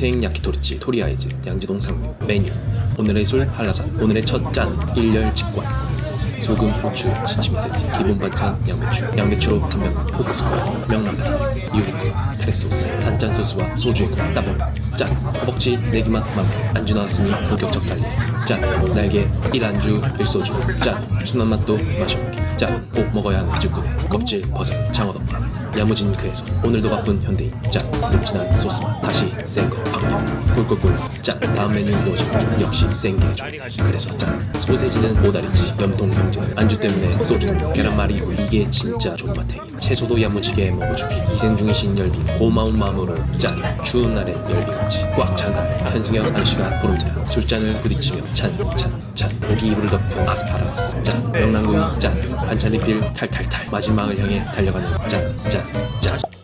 인생 야키토리집 토리아이즈 양지동 상류 메뉴. 오늘의 술 한라산. 오늘의 첫 짠 일렬 직관. 소금, 후추, 시치미 세트 기본 반찬 양배추. 양배추로 한병간 포크스코어 명란젓 유부크 테레소스 단짠 소스와 소주의 국 따봉. 짠. 허벅지 내기만 많고. 안주 나왔으니 본격적 달리기 짠. 날개 1안주 1소주. 짠. 순한 맛도 마셔보기 짠꼭 먹어야 하는 죽구네 껍질 버섯 장어덮밥 야무진 그에서 오늘도 바쁜 현대인 짠 묵진한 소스맛 다시 센거 박력 꿀꿀꿀. 짠 다음 메뉴 무엇이죠 역시 센게 좋 그래서 짠 소세지는 오다리지 염통 형제는 안주 때문에 소주는 계란말이고 이게 진짜 존맛탱이 채소도 야무지게 먹어주기. 희생 중이신 열빙 고마운 마음으로 짠 추운 날엔 열빙같이 꽉 찬날 현승형 아저씨가 부릅니다. 술잔을 부딪히며 찬찬 찬 고기 이불을 덮은 아스파라거스. 짠. 명랑구이 짠. 반찬 리필. 탈탈탈. 마지막을 향해 달려가는. 짠짠짠